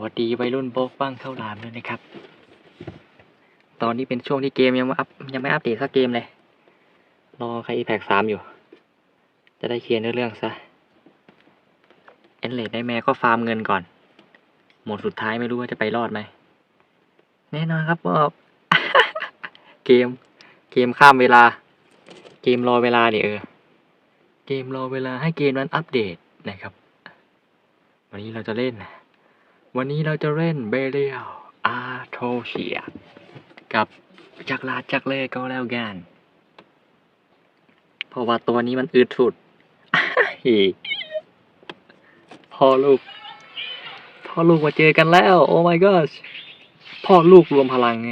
วัสดีวัยรุ่นโบกบ้างเข้าหลามด้วยนะครับ ตอนนี้เป็นช่วงที่เกมยังไม่อัพยังไม่อัปเดตสักเกมเลย รอใครอีแพกสามอยู่ จะได้เคลียร์เรื่องซะ เอ็นเลดได้แม่ก็ฟาร์มเงินก่อน หมดสุดท้ายไม่รู้ว่าจะไปรอดไหม แน่นอนครับว่าเกม เกมข้ามเวลา เกมรอเวลาเนี่ยเออ เกมรอเวลาให้เกมนั้นอัปเดตนะครับ วันนี้เราจะเล่น วันนี้เราจะเล่นเบเรียลอาโทเชีย กับจักรลาจักรเล่ก็แล้วกัน เพราะว่าตัวนี้มันอืดสุดพ่อลูก พ่อลูกมาเจอกันแล้ว โอ้ my gosh พ่อลูกรวมพลังไง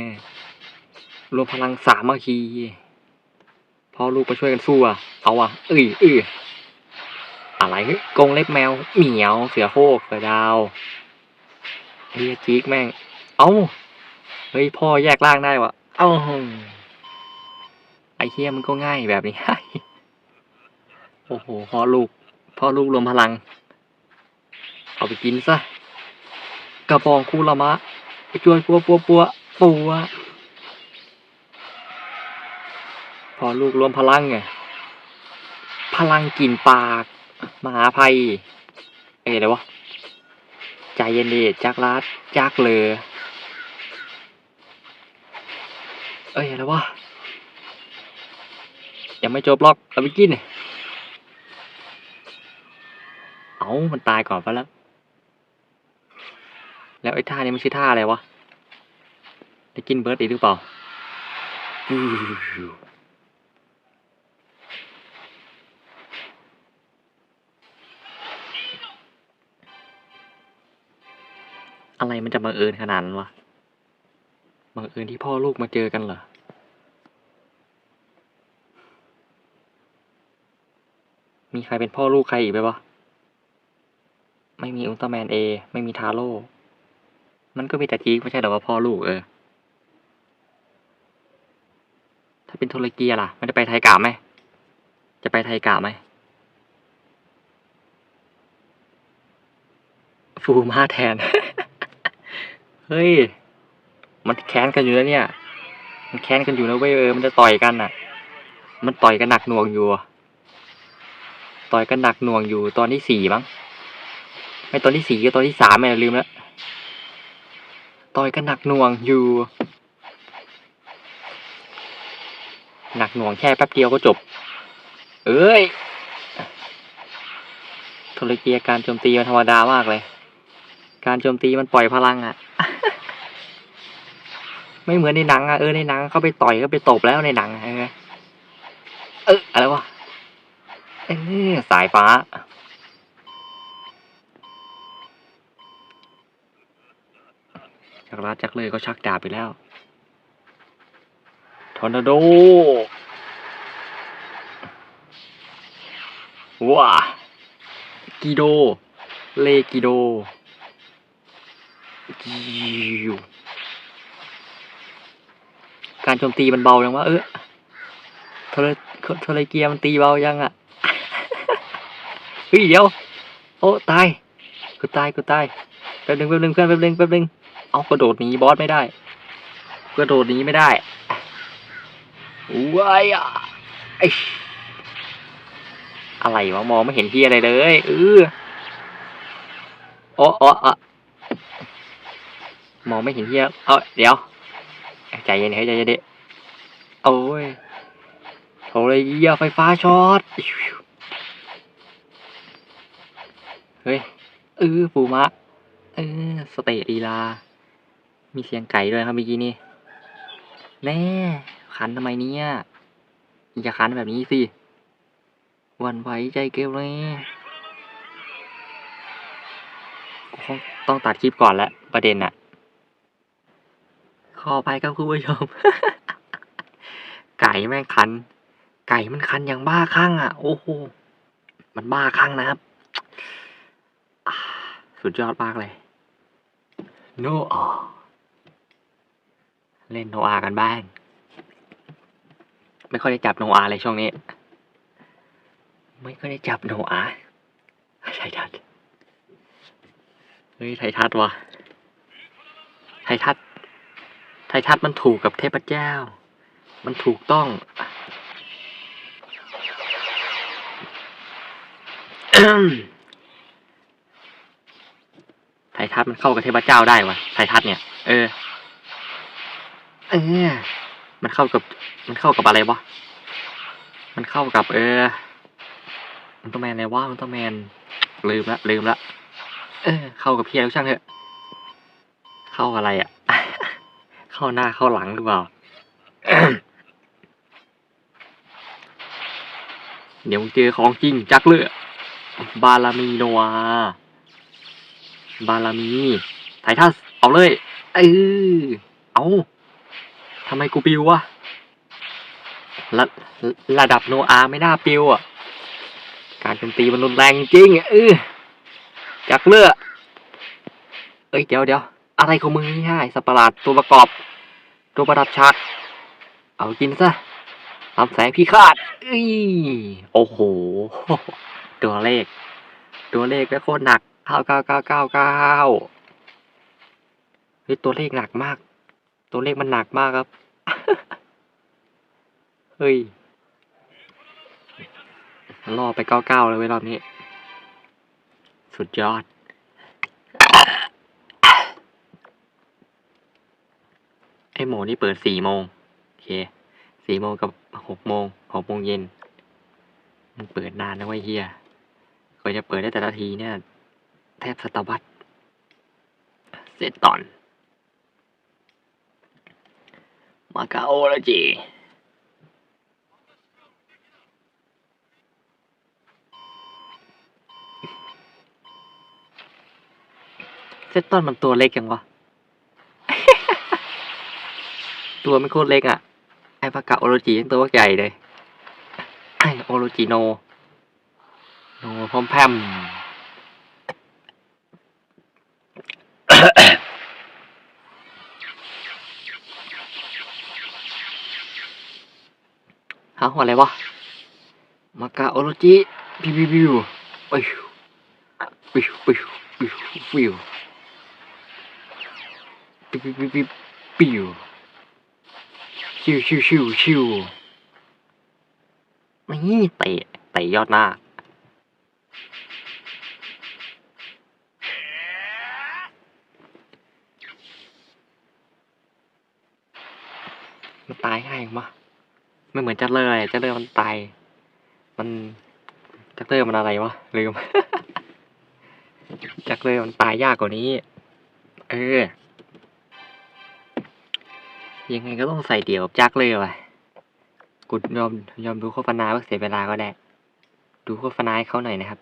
รวมพลังสามัคคีพ่อลูกมาช่วยกันสู้อะ เอาอะเอ้ยเอ้ยอะไรกงเล็บแมวเหมียวเสือโคกเสือดาว เฮียจิกแม่ง เอ้า เฮ้ยพ่อแยกร่างได้วะเอ้า ไอเฮียมันก็ง่ายแบบนี้ โอ้โห พ่อลูก พ่อลูกรวมพลัง เอาไปกินซะ กระบองคูละมะ ไปช่วยปัวปัวปัวปัวพอลูกรวมพลังไง พลังกลิ่นปาก มหาภัย เอ้ยอะไรวะ ใจเย็นดีจักรัดจักเลยเอ้ยอะไรวะยังไม่จบหรอกเอาไปกินเอามันตายก่อนไปแล้ว แล้วไอ้ท่านี้มันชื่อท่าอะไรวะได้กินเบิร์ดอีกหรือเปล่า อะไรมันจะบังเอิญขนาดนั้นวะบังเอิญที่พ่อลูกมาเจอกันเหรอมีใครเป็นพ่อลูกใครอีกไหมวะไม่มีอุลตร้าแมนเอไม่มีทาโร่ มันก็มีแต่จีกไม่ใช่เหรอว่าพ่อลูกเออ ถ้าเป็นโทรเกียล่ะ มันจะไปไทยกาไหม จะไปไทยกาไหม ฟูมาแทน เฮ้ย มันแค้นกันอยู่แล้วเนี่ย มันแค้นกันอยู่นะเว้ยเออ มันจะต่อยกันน่ะ มันต่อยกันหนักหน่วงอยู่ ต่อยกันหนักหน่วงอยู่ตอนที่สี่มั้ง ไม่ตอนที่สี่ก็ตอนที่สามไม่ลืมแล้ว ต่อยกันหนักหน่วงอยู่ หนักหน่วงแค่แป๊บเดียวก็จบ เอ้ยโทรเกียการโจมตีมันธรรมดามากเลย การโจมตีมันปล่อยพลังอะ่ะ ไม่เหมือนในหนังอะเออในหนังเขาไปต่อยเขาไปตบแล้วในหนังอะเออเอออะไรวะเออสายฟ้าจากราจักเลยก็ชักดาบไปแล้วทอร์นาโดว้ากิโด เลกิโดยิว การโจมตีมันเบายังวะเออโทรโทรเกียมันตีเบายังอะเฮ้ยเดี๋ยว โอ้ตายกูตายกูตายแป๊บนึงแป๊บนึงเพื่อนแป๊บนึงแป๊บนึงเอากระโดดหนีบอสไม่ได้กระโดดหนีไม่ได้ว้ายอะไออะไรวะมองไม่เห็นที่อะไรเลยเออโอ้โอ้อมองไม่เห็นที่เออเดี๋ยว ใจเย็นให้ใจเย็นดิโอ้ยโทรเลยเยี่ยไฟฟ้าช็อต เฮ้ยเออปูมะเออสเตตลีลา มีเสียงไก่ด้วยครับเมื่อกี้นี่ แน่คันทำไมเนี่ยอย่าคันแบบนี้สิวันไหวใจเกลเลยกูคงต้องตัดคลิปก่อนแล้วประเด็นอะ ขอไปครับคุณผู้ชม ไก่แม่งคัน ไก่มันคันอย่างบ้าคลั่งอะ โอ้โห มันบ้าคลั่งนะครับ สุดยอดมากเลย โนอาเล่นโนอากันบ้าง ไม่ค่อยได้จับโนอาเลยช่วงนี้ ไม่ค่อยได้จับโนอาไททัศน์เฮ้ยไททัศน์ว่ะทัศน์ ไททัศน์มันถูกกับเทพเจ้า มันถูกต้อง ไททัศน์มันเข้ากับเทพเจ้าได้วะไททัศน์เนี่ย เออ เออ มันเข้ากับ มันเข้ากับอะไรวะ มันเข้ากับ เออ มันต้องแมนอะไรวะมันต้องแมน ลืมละ ลืมละ เออ เข้ากับพี่แล้วช่างเถอะ เข้าอะไรอะ่ะ เข้าหน้าเข้าหลังหรือเปล่า เดี๋ยวมึงเจอของจริงจักเลือบาลามีโนวาบาลามีไททัส เอาเลยเออเอาทำไมกูปิววะระระดับโนอาไม่น่าปิวอะ การโจมตีมันรุนแรงจริงอะเออจักเลือเอ้ยเดี๋ยวเดี๋ยวอะไรของมึงนี่ฮะไอ้สัประหลาดตัวประกอบ ตัวประดับฉากเอากินซะลำแสงพิฆาตอ้ยโอ้โห ตัวเลข ตัวเลขแม่โคตรหนักเก้าเก้าเก้าเก้าเก้าเฮ้ยตัวเลขหนักมาก ตัวเลขมันหนักมากครับ เฮ้ยล่อไปเก้าเก้าเลยเว้ยรอบนี้ สุดยอด งนี่เปิดสี่โมงโอเคสี่โมงกับหกโมงหกโมงเย็นมันเปิดนานนะเว้ยเฮียกว่าจะเปิดได้แต่ละทีเนี่ย แทบสตวรรษเสร็จตอน มาคาโอแล้วจีเซตตอนมันตัวเล็กยังวะ ตัวมันโคตรเล็กอะ ไอ้ปากกาโอโรจิยังตัวใหญ่เลยไอ้โอโรจิโน โนพร้อมแพมหาหัวอะไรวะ มากาโอโรจิบิวบิวปิวปิวปิวปิวปิวปิวปิว ชิวชิวชิวชิวนี่เตะเตะยอดหน้า มันตายง่ายมะไม่เหมือนจัดเลยจัดเลยมันตาย มันจักเลยมันอะไรวะลืม จักเลยมันตายยากกว่านี้ เออ ยังไงก็ต้องใส่เดี่ยวจักเลยว่ะกูยอมยอมดูโฆษณาเพื่อเสียเวลาก็ได้ ดูโฆษณาให้เขาหน่อยนะครับ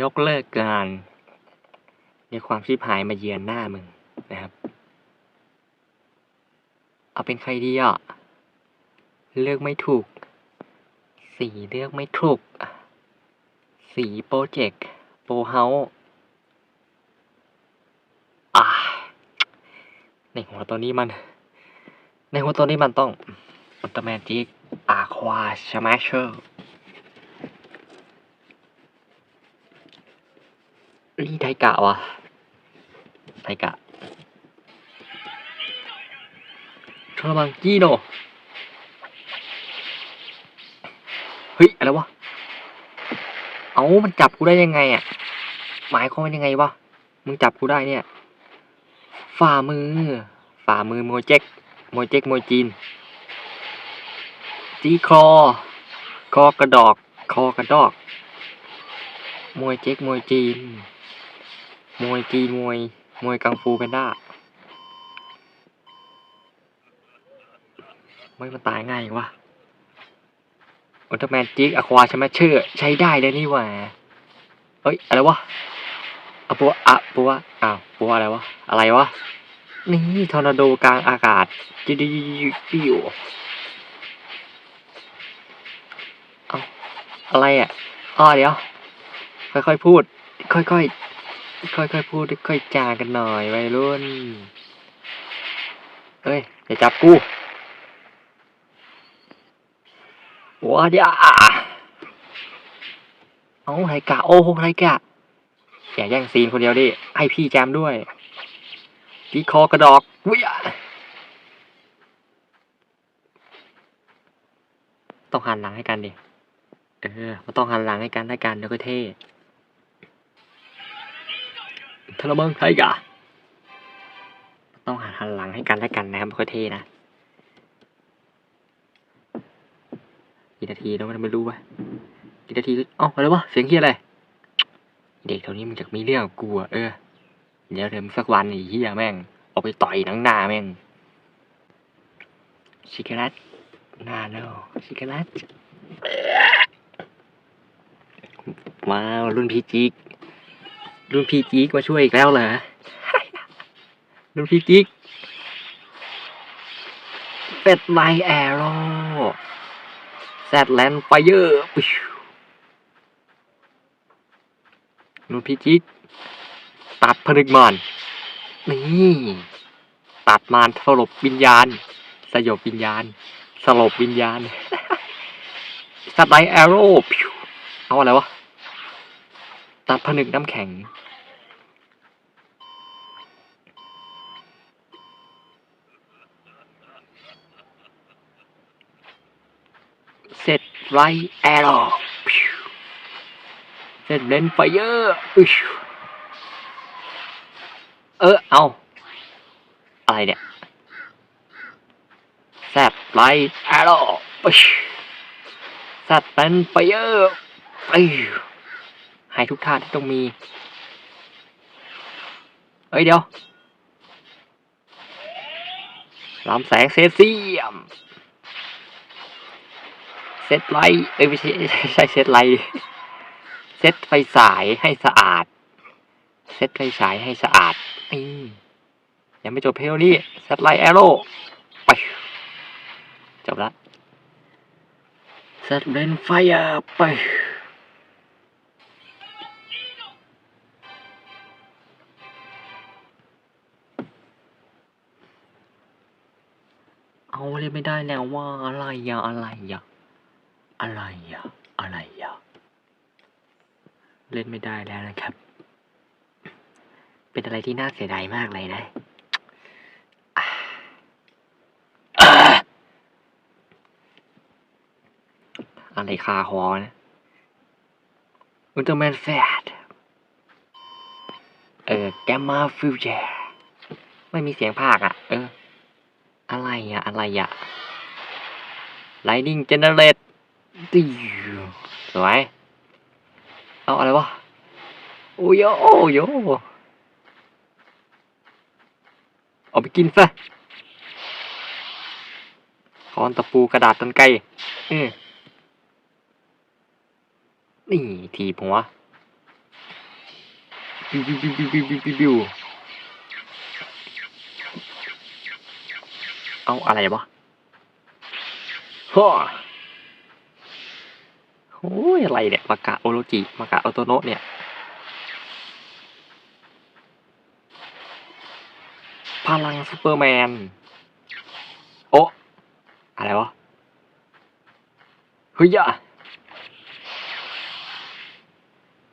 ยกเลิกการในความชีพหายมาเยือนหน้ามึงนะครับ เอาเป็นใครดีอะ เลือกไม่ถูก สีเลือกไม่ถูก สีโปรเจกต์โปรเฮาส์อ่า ในหัวตัวนี้มัน ในหัวตัวนี้มันต้องอุลตร้าแมนจิกอาควาชมาเชอร์นี่ไทกะวะไทกะทรมังจีโนเฮ้ย อะไรวะ เอามันจับกูได้ยังไงอะ หมายความว่ายังไงวะ มึงจับกูได้เนี่ย ฝ่ามือ ฝ่ามือโมเจ็กโมเจ็กโมจีนจีคอ คอกระดอก คอกระดอก มวยเจ็กมวยจีน มวยจีนมวย มวยกังฟูแพนด้าไม่มันตายง่ายวะอุลตร้าแมนจิกอควาใช่ไหมเชอร์ใช้ได้เลยนี่หว่า เอ้ย อะไรวะ อะปัวอะปัวอ้าวปัวอะไรวะ อะไรวะ นี่ทอร์นาโดกลางอากาศจิดิปิวเอาอะไรอะอ้อเดี๋ยว ค่อยๆพูด ค่อยๆ ค่อยๆพูด ค่อยๆจากันหน่อยวัยรุ่นเอ้ย อย่าจับกูว้าเดี๋ยวเอาไรกะ โอ้โหไรกะ อย่าแย่งซีนคนเดียวดิให้พี่แจมด้วยที่คอกระดอกวิยะต้องหันหลังให้กันดิเออมันต้องหันหลังให้กันได้กันเดี๋ยวก็เท่ทะเลเมืองไทยกะต้องหันหันหลังให้กันได้กันนะครับมันก็เท่นะกี่นาทีแล้วมันไม่รู้วะกี่นาทีก็เอ้าอะไรวะเสียงเฮียอะไร เด็กเท่านี้มันจะมีเรื่องกับกูอะเออ เดี๋ยวเดี๋ยวสักวันไอ้เฮียแม่งเอาไปต่อยหนังหน้าแม่ง ชิคกี้รัตนาโนชิคกี้รัตว้ารุ่นพี่จิก รุ่นพี่จิกมาช่วยอีกแล้วเหรอ รุ่นพี่จิก เป็ดไลแอโร่แซดแลนด์ไฟเยอร์รุ่ นพี่จิก ตัดผนึกมานนี่ตัดมารสลบวิญญาณ สยบวิญญาณ สลบวิญญาณสไตลแอโร่เอาอะไรวะ ตัดผนึกน้ำแข็งเสร็จไรแอโร่ เสร็จเลนไฟเยอร์เออ เอา อะไรเนี่ยแซดไลท์แอโร่แซดเป็นไฟเยอร์ให้ทุกท่าที่ต้องมีเอ้ย เดี๋ยวลำแสงเซเซียมเซตไลท์เอ้ยไม่ใช่ไม่ใช่เซตไลท์ เซตไฟสายให้สะอาด เซตไฟฉายให้สะอาดนี่ยังไม่จบเพลนี้เซตไลท์แอโร่ไปจบละเซตเลนไฟร์ไปเอาเลยไม่ได้แล้วว่าอะไรอะอะไรอะอะไรอะอะไรอะ เล่นไม่ได้แล้วนะครับ เป็นอะไรที่น่าเสียดายมากเลยนะอะไรคาคอนะอุลตร้าแมนแฟดเออแกมมาฟิวเจอร์ไม่มีเสียงภาคอะ เออ อะไรอะ อะไรอะ Lightning Generate ติวสวย เอาอะไรวะโอ้ยโอ้ยเอาไปกินซะคอนตะปูกระดาษตันไกเออนี่ทีบหัวบิวบิวบิวบิวบิวบิวบิวเอาอะไรวะฮ่า โอ้ยอะไรเนี่ยมากะโอโรจิมากะโอโตโนะเนี่ยพลังซูเปอร์แมน โออะไรวะเฮ้ยอะ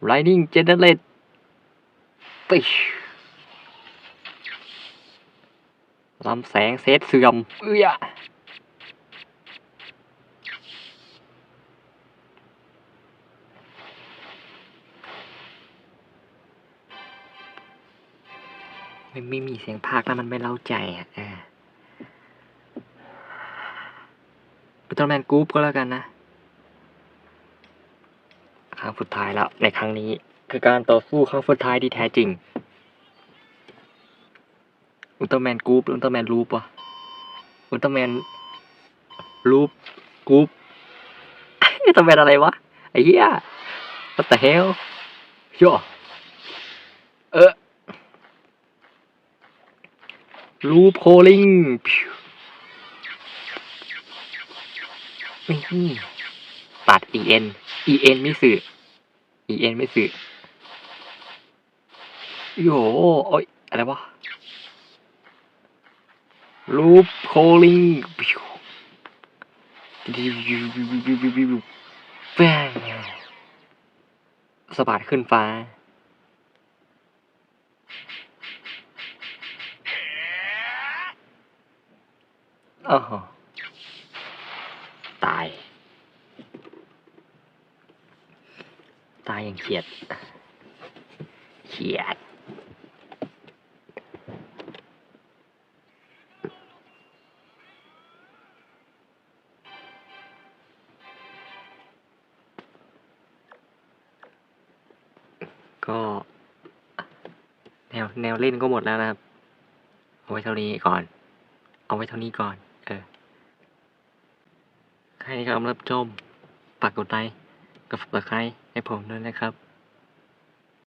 Lightning Generate ติลำแสงเซตเสื่อมเอ้ยอ ไม่ไม่มีเสียงภาคแล้วมันไม่เล่าใจอะเอออุลตร้าแมนกรุ๊ปก็แล้วกันนะ ครั้งสุดท้ายแล้ว ในครั้งนี้คือการต่อสู้ครั้งสุดท้ายที่แท้จริง อุลตร้าแมนกรุ๊ปอุลตร้าแมนรูปวะอุลตร้าแมนรูปกรุ๊ปอุลตร้าแมนอะไรวะ ไอ้เหี้ย what the hell โย่เออ รูปโคลิงนี่ตัด en en ไม่สื่อ en ไม่สื่อโยโอ้ยอะไรวะรูปโคลิงแป้งสะบัดขึ้นฟ้า โอ้โหตาย ตายอย่างเขียดเขียดก็แนวแนวเล่นก็หมดแล้วนะครับ เอาไว้เท่านี้ก่อน เอาไว้เท่านี้ก่อน เออใครที่กำลังรับชมฝากกดไลค์กับฝากใครให้ผมด้วยนะครับ